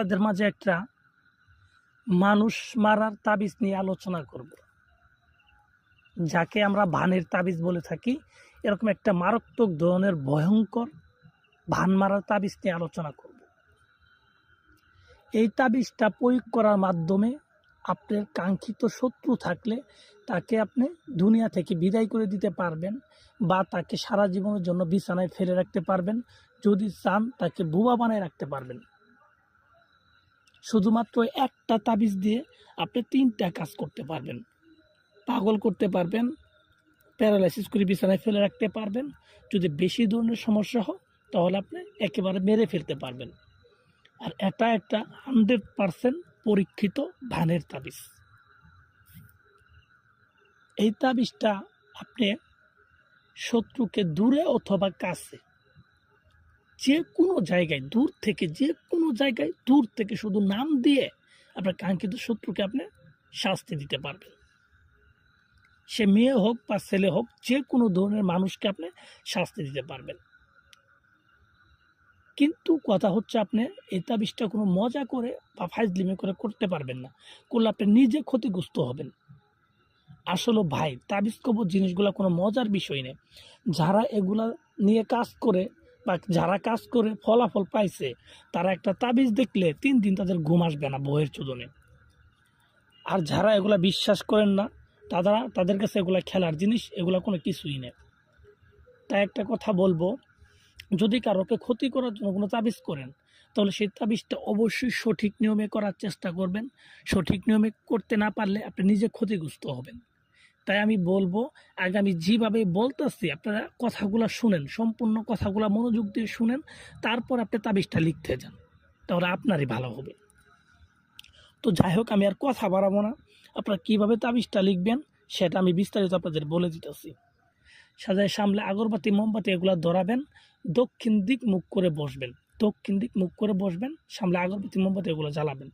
তাদের মাঝে একটা মানুষ মারার তাবিজ নিয়ে আলোচনা করব। যাকে আমরা ভানের তাবিজ বলে থাকি, এরকম একটা মারাত্মক ধরনের ভয়ঙ্কর ভান মারার তাবিজ নিয়ে আলোচনা করব। এই তাবিজটা প্রয়োগ করার মাধ্যমে আপনার কাঙ্ক্ষিত শত্রু থাকলে তাকে আপনি দুনিয়া থেকে বিদায় করে দিতে পারবেন বা তাকে সারা জীবনের জন্য বিছানায় ফেলে রাখতে পারবেন। যদি চান তাকে বুবা বানায় রাখতে পারবেন। শুধুমাত্র একটা তাবিজ দিয়ে আপনি তিনটা কাজ করতে পারবেন। পাগল করতে পারবেন, প্যারালাইসিস করে বিছানায় ফেলে রাখতে পারবেন। যদি বেশি ধরনের সমস্যা হয়, তাহলে আপনি একেবারে মেরে ফেলতে পারবেন। আর এটা একটা হান্ড্রেড পারসেন্ট পরীক্ষিত ধানের তাবিজ। এই তাবিজটা আপনি শত্রুকে দূরে অথবা কাছে যে কোনো জায়গায় দূর থেকে, যে কোনো জায়গায় দূর থেকে শুধু নাম দিয়ে আপনার কাঙ্ক্ষিত শত্রুকে আপনি শাস্তি দিতে পারবেন। সে মেয়ে হোক বা ছেলে হোক, যে কোনো ধরনের মানুষকে আপনি শাস্তি দিতে পারবেন। কিন্তু কথা হচ্ছে আপনি এই তাবিজটা কোনো মজা করে বা ফাইজলিমে করে করতে পারবেন না। করলে আপনি নিজে ক্ষতিগ্রস্ত হবেন। আসলে ভাই, তাবিজ কবর জিনিসগুলো কোনো মজার বিষয় নেই যারা এগুলা নিয়ে কাজ করে বা যারা কাজ করে ফলাফল পাইছে, তারা একটা তাবিজ দেখলে তিন দিন তাদের ঘুম আসবে না বইয়ের চোদনে। আর যারা এগুলা বিশ্বাস করেন না, তারা, তাদের কাছে এগুলা খেলার জিনিস, এগুলা কোনো কিছুই নেই। তাই একটা কথা বলব, যদি কারোকে ক্ষতি করার জন্য কোনো তাবিজ করেন, তাহলে সেই তাবিজটা অবশ্যই সঠিক নিয়মে করার চেষ্টা করবেন। সঠিক নিয়মে করতে না পারলে আপনি নিজে ক্ষতিগ্রস্ত হবেন। তাই আমি বলব, আগে আমি যেভাবে বলতেছি, আপনারা কথাগুলো শুনেন, সম্পূর্ণ কথাগুলো মনোযোগ দিয়ে শুনেন, তারপর আপনি তাবিজটা লিখতে যান, তাহলে আপনারই ভালো হবে। তো যাই হোক, আমি আর কথা বাড়াবো না, আপনারা কীভাবে তাবিজটা লিখবেন, সেটা আমি বিস্তারিত আপনাদের বলে দিতেছি। সাজায় সামলে আগরবাতি, মোমবাতি এগুলো ধরাবেন, দক্ষিণ দিক মুখ করে বসবেন, দক্ষিণ দিক মুখ করে বসবেন, সামলে আগরবাতি, মোমবাতি এগুলো জ্বালাবেন।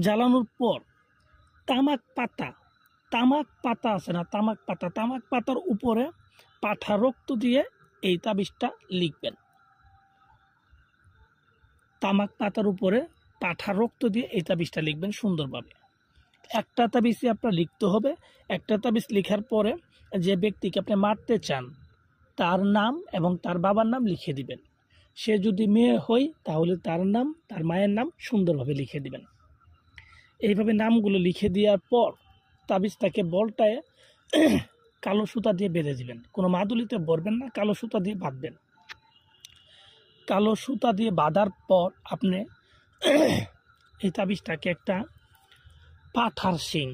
জ্বালানোর পর তামাক পাতা তামাক পাতা আছে না, তামাক পাতা। তামাক পাতার উপরে পাঠা রক্ত দিয়ে এই তাবিজটা লিখবেন। তামাক পাতার উপরে পাঠা রক্ত দিয়ে এই তাবিজটা লিখবেন সুন্দরভাবে। একটা তাবিজই আপনার লিখতে হবে। একটা তাবিজ লিখার পরে যে ব্যক্তিকে আপনি মারতে চান, তার নাম এবং তার বাবার নাম লিখে দিবেন। সে যদি মেয়ে হয়, তাহলে তার নাম, তার মায়ের নাম সুন্দরভাবে লিখে দিবেন। এইভাবে নামগুলো লিখে দেওয়ার পর তাবিজটাকে বলটায় কালো সুতা দিয়ে বেঁধে দিবেন। কোনো মাদুলিতে ভরবেন না, কালো সুতা দিয়ে বাঁধবেন। কালো সুতা দিয়ে বাঁধার পর আপনি এই তাবিজটাকে একটা পাঠার শিং,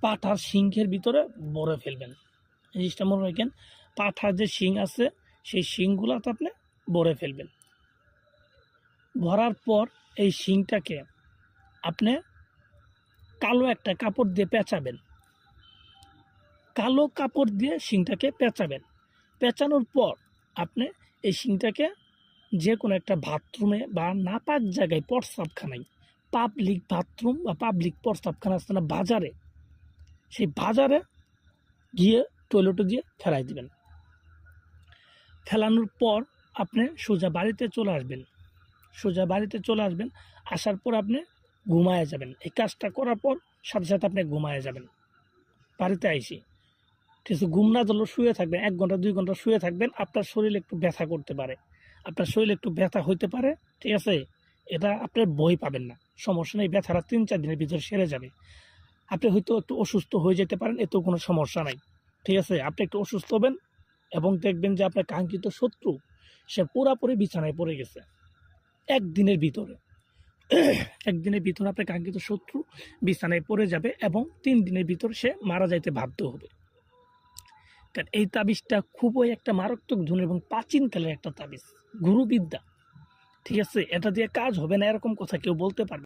পাঠার শিংয়ের ভিতরে ভরে ফেলবেন। জিনিসটা মনে রাখেন, পাঠার যে শিং আছে, সেই শিংগুলাতে আপনি ভরে ফেলবেন। ভরার পর এই শিংটাকে আপনি কালো একটা কাপড় দিয়ে পেঁচাবেন। কালো কাপড় দিয়ে শিংটাকে পেঁচাবেন। পেঁচানোর পর আপনি এই শিংটাকে যে কোনো একটা বাথরুমে বা নাপাক জায়গায় প্রস্রাবখানায় পাবলিক বাথরুম বা পাবলিক প্রস্রাবখানা আছে না বাজারে, সেই বাজারে গিয়ে টয়লেটে দিয়ে ফেলাই দিবেন। ফেলানোর পর আপনি সোজা বাড়িতে চলে আসবেন। সোজা বাড়িতে চলে আসবেন, আসার পর আপনি ঘুমায় যাবেন। এই কাজটা করার পর সাথে সাথে আপনি ঘুমায় যাবেন। বাড়িতে আইসি। ঠিক আছে ঘুম না ধরলেও শুয়ে থাকবেন, এক ঘণ্টা, দুই ঘণ্টা শুয়ে থাকবেন, আপনার শরীর একটু ব্যথা করতে পারে। আপনার শরীর একটু ব্যথা হইতে পারে, ঠিক আছে? এটা আপনার বই পাবেন না। সমস্যা নেই, ব্যথাটা তিন, চার দিনের ভিতরে সেরে যাবে। আপনি হয়তো একটু অসুস্থ হয়ে যেতে পারেন, এতেও কোনো সমস্যা নাই। ঠিক আছে? আপনি একটু অসুস্থ হবেন এবং দেখবেন যে আপনার কাঙ্ক্ষিত শত্রু, সে পুরাপুরি বিছানায় পড়ে গেছে। একদিনের ভিতরে। একদিনের ভিতর আপনার কাঙ্ক্ষিত শত্রু বিছানায় পড়ে যাবে এবং তিন দিনের ভিতর সে মারা যাইতে বাধ্য হবে। কারণ এই তাবিজটা খুবই একটা মারাত্মক ধুন এবং প্রাচীনকালের একটা তাবিজ। গুরুবিদ্যা। ঠিক আছে? এটা দিয়ে কাজ হবে না, এরকম কথা কেউ বলতে পারবে।